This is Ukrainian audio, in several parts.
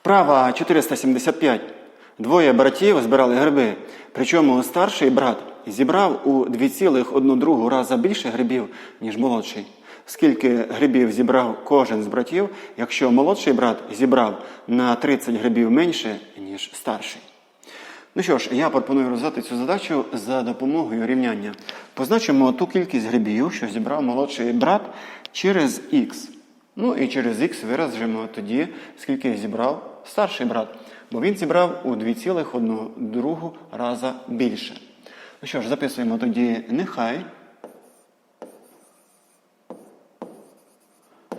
Вправа 475. Двоє братів збирали гриби. Причому старший брат зібрав у 2,1 раза більше грибів, ніж молодший. Скільки грибів зібрав кожен з братів, якщо молодший брат зібрав на 30 грибів менше, ніж старший? Ну що ж, я пропоную розв'язати цю задачу за допомогою рівняння. Позначимо ту кількість грибів, що зібрав молодший брат через х. Ну і через х виразимо тоді, скільки зібрав старший брат. Бо він зібрав у 2,1 раза більше. Ну що ж, записуємо тоді нехай.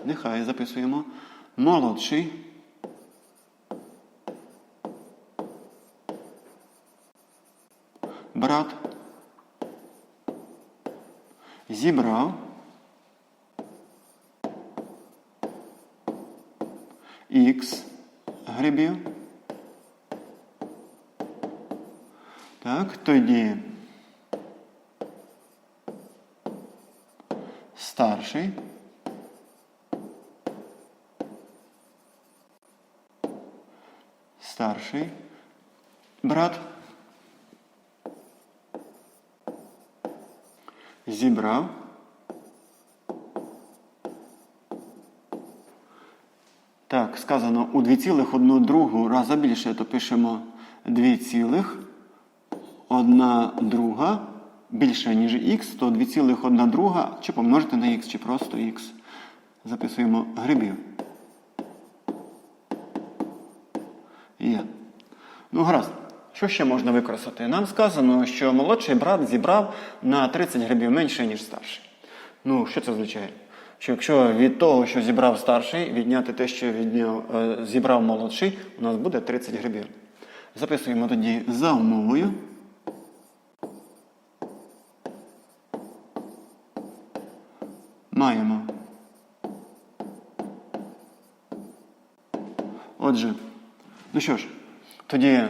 Нехай записуємо молодший. Брат зібрав х грибів. Так, тоді старший. Старший брат зібрав Так, сказано у 2,1 раза більше, то пишемо 2,1 друга більше, ніж х, то 2,1 друга чи помножити на х, чи просто х. Записуємо грибів. Є. Ну, гаразд. Що ще можна використати? Нам сказано, що молодший брат зібрав на 30 грибів менше, ніж старший. Ну, що це означає? Що якщо від того, що зібрав старший, відняти те, що відняв, е, зібрав молодший, у нас буде 30 грибів. Записуємо тоді за умовою. Маємо. Отже, ну що ж, тоді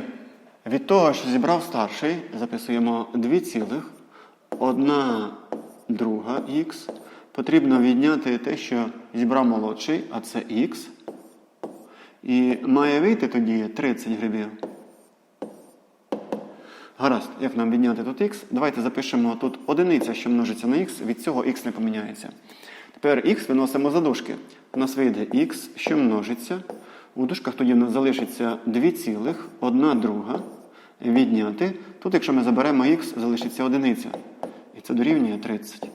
від того, що зібрав старший, записуємо 2,1 друга х. Потрібно відняти те, що зібрав молодший, а це х. І має вийти тоді 30 грибів. Гаразд, як нам відняти тут х? Давайте запишемо тут одиниця, що множиться на х, від цього х не поміняється. Тепер х виносимо за дужки. У нас вийде х, що множиться. У дужках тоді в нас залишиться 2,1 друга. Відняти. Тут, якщо ми заберемо х, залишиться одиниця. І це дорівнює 30.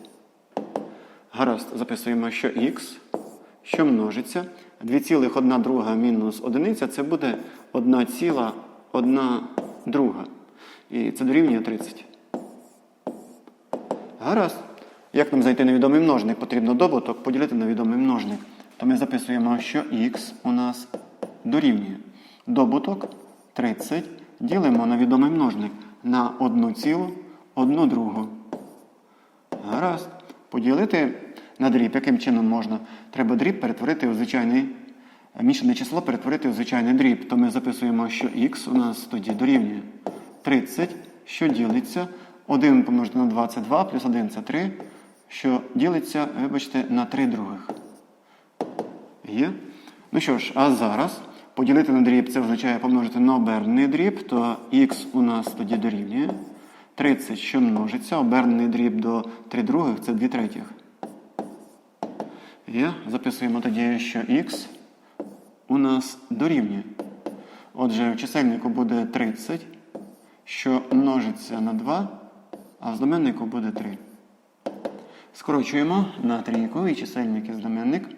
Гаразд, записуємо, що х, що множиться. 2,1 друга мінус одиниця це буде 1,1 друга. І це дорівнює 30. Гаразд. Як нам знайти невідомий множник? Потрібно добуток поділити на відомий множник. То ми записуємо, що х у нас дорівнює. Добуток 30 ділимо на відомий множник на 1,1 другу. Гаразд. Поділити на дріб. Яким чином можна? Треба дріб перетворити у звичайний мішане число перетворити у звичайний дріб. То ми записуємо, що х у нас тоді дорівнює 30, що ділиться 1 помножити на 22 плюс 1 це 3, що ділиться, вибачте, на 3 других. Є? Ну що ж, а зараз поділити на дріб це означає помножити на обернений дріб, то х у нас тоді дорівнює. 30, що множиться, обернений дріб до 3 других це 2 третіх. Є? Записуємо тоді, що х у нас дорівнює. Отже, в чисельнику буде 30, що множиться на 2, а в знаменнику буде 3. Скорочуємо на трійку і чисельник і знаменник.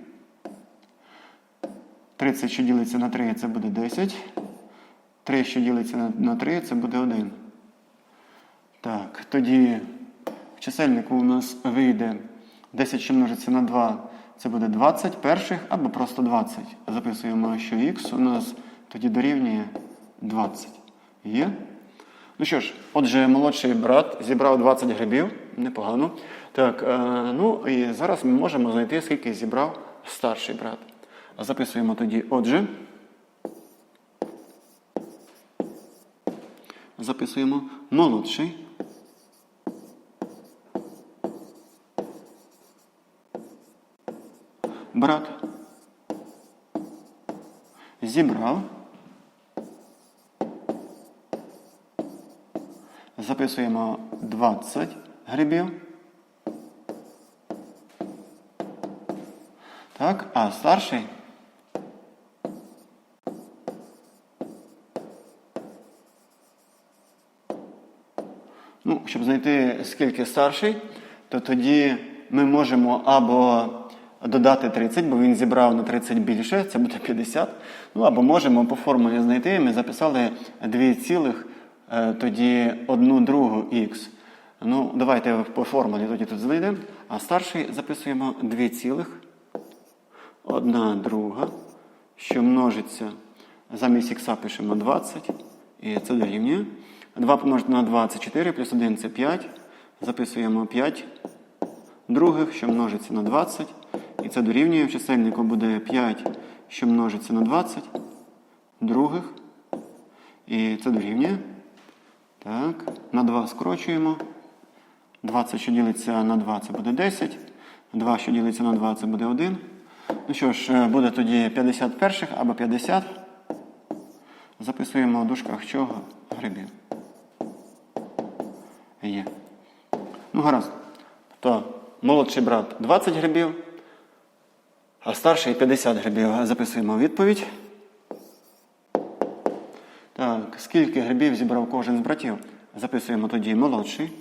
30, що ділиться на 3, це буде 10. 3, що ділиться на 3, це буде 1. Так, тоді в чисельнику у нас вийде 10, що множиться на 2, це буде 20 перших або просто 20. Записуємо, що х у нас тоді дорівнює 20. Є? Ну що ж, отже, молодший брат зібрав 20 грибів, непогано. Так, е, ну і зараз ми можемо знайти, скільки зібрав старший брат. Записуємо тоді, отже. Записуємо молодший. брат. Зібрав. Записуємо 20 грибів. Так, а старший. Ну, щоб знайти скільки старший, то тоді ми можемо або додати 30, бо він зібрав на 30 більше, це буде 50. Ну, або можемо по формулі знайти. Ми записали 2 цілих, е, тоді 1 другу х. Ну, давайте по формулі тоді тут знайдемо. А старший записуємо 2 цілих, 1 друга, що множиться. Замість х пишемо 20, і це дорівнює. 2 помножити на 2 це 4, плюс 1 це 5. Записуємо 5 других, що множиться на 20. І це дорівнює. В чисельнику буде 5, що множиться на 20 других. І це дорівнює. Так, на 2 скорочуємо. 20, що ділиться на 2, це буде 10. 2, що ділиться на 2, це буде 1. Ну що ж, е, буде тоді 50 перших або 50. Записуємо в дужках чого? Грибів. Є. Ну, гаразд. То молодший брат 20 грибів, а старший 50 грибів. Записуємо відповідь. Так, скільки грибів зібрав кожен з братів? Записуємо тоді молодший.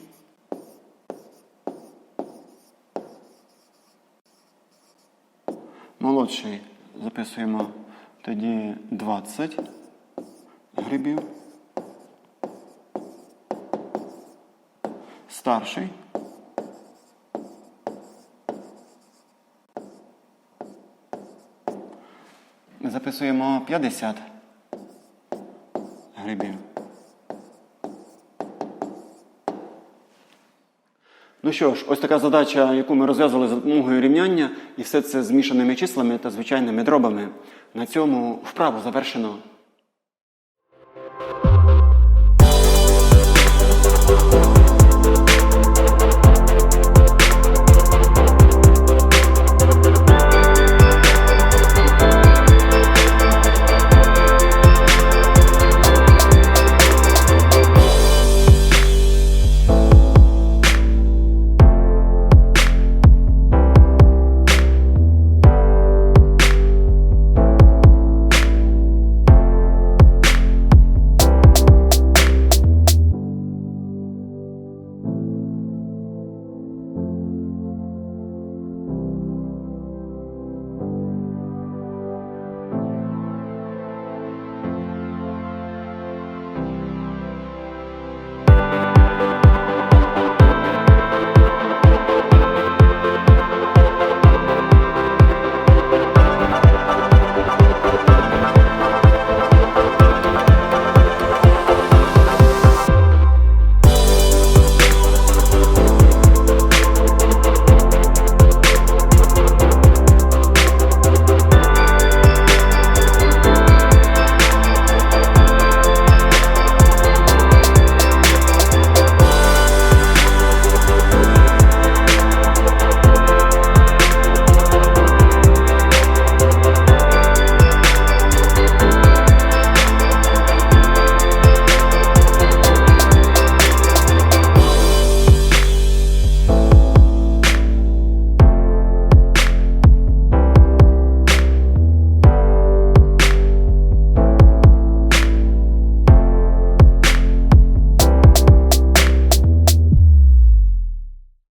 Молодший записуємо тоді 20 грибів. Старший. Записуємо 50 грибів. Ну що ж, ось така задача, яку ми розв'язали за допомогою рівняння, і все це змішаними числами та звичайними дробами. На цьому вправу завершено.